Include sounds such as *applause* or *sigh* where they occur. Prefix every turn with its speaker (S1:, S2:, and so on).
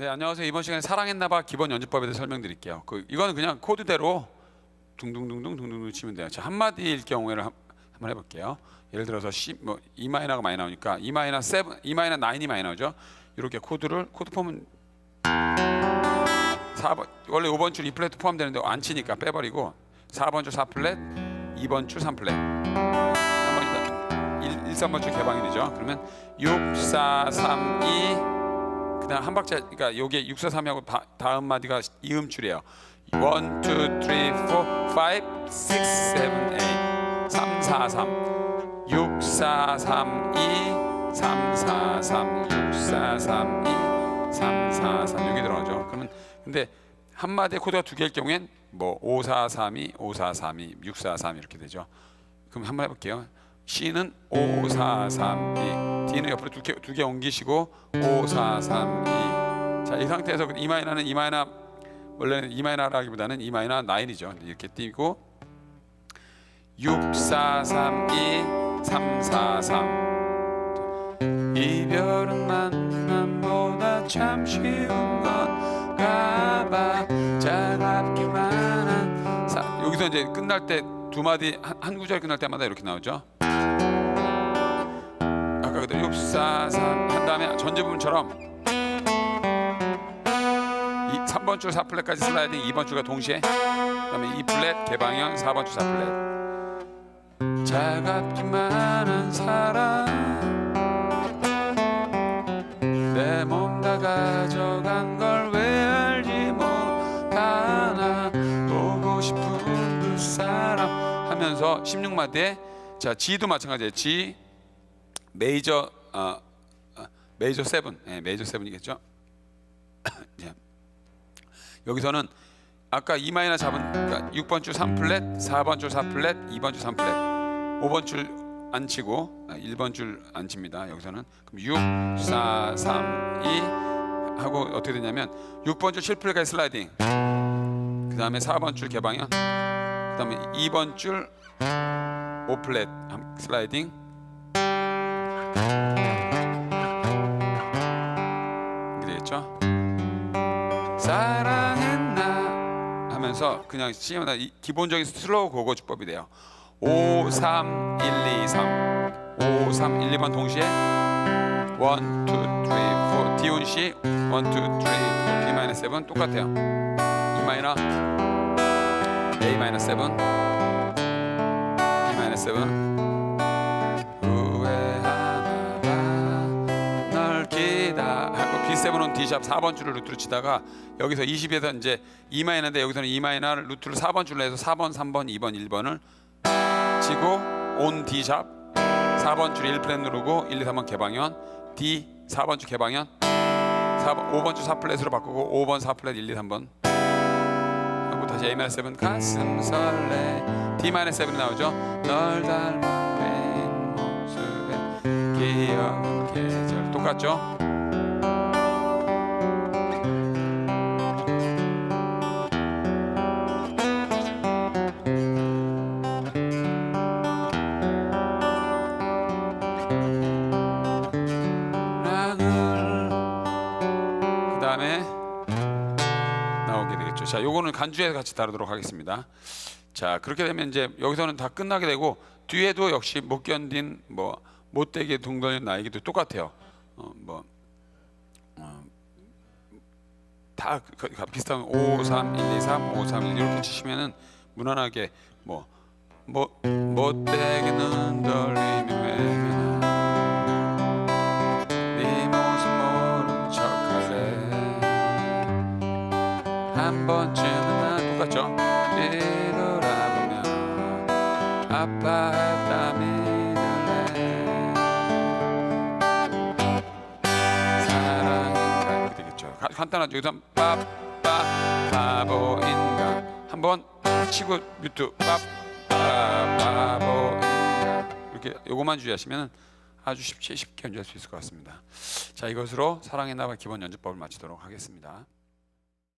S1: 네 안녕하세요 이번 시간에 사랑했나봐 기본 연주법에 대해서 설명드릴게요. 그 이거는 그냥 코드대로 둥둥둥둥 둥둥둥 치면 돼요. 자 한마디일 경우에를 한, 한번 해볼게요. 예를 들어서 C 뭐 E 마이너가 많이 나오니까 E 마이너 7, E 마이너 9이 많이 나오죠. 이렇게 코드를 코드 폼은 4번 원래 5번 줄 E 플랫 포함되는데 안 치니까 빼버리고 4번 줄 4 플랫, 2번 줄 3 플랫. 한번 일단 1, 1 3번 줄 개방일이죠. 그러면 6, 4, 3, 2 그다음 한 박자 그러니까 요게 6, 4, 3하고 다음 마디가 이음 줄이에요. 1, 2, 3, 4, 5, 6, 7, 8 3, 4, 3 6, 4, 3, 2 3, 4, 3 6, 4, 3, 2 3, 4, 3 여기 들어가죠. 그러면 근데 한 마디에 코드가 두 개일 경우엔 뭐 5, 4, 3, 2 5, 4, 3, 2 6, 4, 3 이렇게 되죠. 그럼 한번 해 볼게요. C는 5, 4, 3, 2 D는 옆으로 두개 두 개 옮기시고 5, 4, 3, 2 자, 이 상태에서 이 마이너는 이 마이너 원래는 이 마이너라기보다는 이 마이너 9이죠. 이렇게 띄고 6, 4, 3, 2 3, 4, 3 이별은 만남보다 참 쉬운 건가 봐. 차갑기만 한 사, 여기서 이제 끝날 때 두 마디 한, 한 구절 끝날 때마다 이렇게 나오죠 그대로 6, 4, 3한 다음에 전제 부분처럼 이 3번 줄 4플랫까지 슬라이딩 2번 줄과 동시에 그다음에 2플랫 개방형 4번 줄 4플랫 차갑기만 한 사랑 내 몸 다 가져간 걸 왜 알지 못하나 보고 싶은 그 사람 하면서 16마디에 자 G도 마찬가지예요. G 메이저 어, 어, 메이저 세븐. 예, 메이저 세븐이겠죠? *coughs* 예. 여기서는 아까 E 마이너 잡은 그러니까 6번 줄 3플랫 4번 줄 4플랫 2번 줄 3플랫 5번 줄 안 치고 아, 1번 줄 안 칩니다. 여기서는. 그럼 6, 4, 3, 2 하고 어떻게 되냐면 6번 줄 7플랫까지 슬라이딩. 그 다음에 4번 줄 개방현. 그 다음에 2번 줄 5플랫. 슬라이딩 이렇게 되겠죠? 사랑했나? 하면서 그냥 시마다 기본적인 슬로우 고고 주법이 돼요. 5, 3, 1, 2, 3 5, 3, 1, 2번 동시에 1, 2, 3, 4 디온 C 1, 2, 3, 4 B 마이너 7 똑같아요. E 마이너 A 마이너 7 B 마이너 7 기다 하고 B7은 D샵 4번 줄을 루트로 치다가 여기서 20에서 이제 E 마이너인데 여기서는 E 마이너를 루트로 4번 줄로 해서 4번, 3번, 2번, 1번을 치고 온 D 샵 4번 줄 1플랫 누르고 1, 2, 3번 개방현 D 4번 줄 개방현 4번 5번 줄 4플랫으로 바꾸고 5번 4플랫 1, 2, 3번. 하고 다시 A 마이너 7 가슴 설레. D 마이너 7이 나오죠? 널내 기억은 계절 똑같죠. 자, 요거는 간주에서 같이 다루도록 하겠습니다. 자, 그렇게 되면 이제 여기서는 다 끝나게 되고 뒤에도 역시 못 견딘 뭐 못되게 동떨린 나에게도 똑같아요. 어, 뭐 어, 다 그- 그- 비슷한 5, 3, 1, 2, 3, 5, 3, 1 이렇게 치시면은 무난하게 뭐 뭐, 못되게 눈 돌리며 외면하 네 모습 모른 척할래. 한 번쯤은 나 똑같죠? 뒤돌아보면 아파 간단하죠. 여기서 빠빠 바보인가. 한번 치고 뮤트. 빠빠 바보인가. 이렇게 요거만 주의하시면 아주 쉽게 쉽게 연주할 수 있을 것 같습니다. 자 이것으로 사랑의 나바 기본 연주법을 마치도록 하겠습니다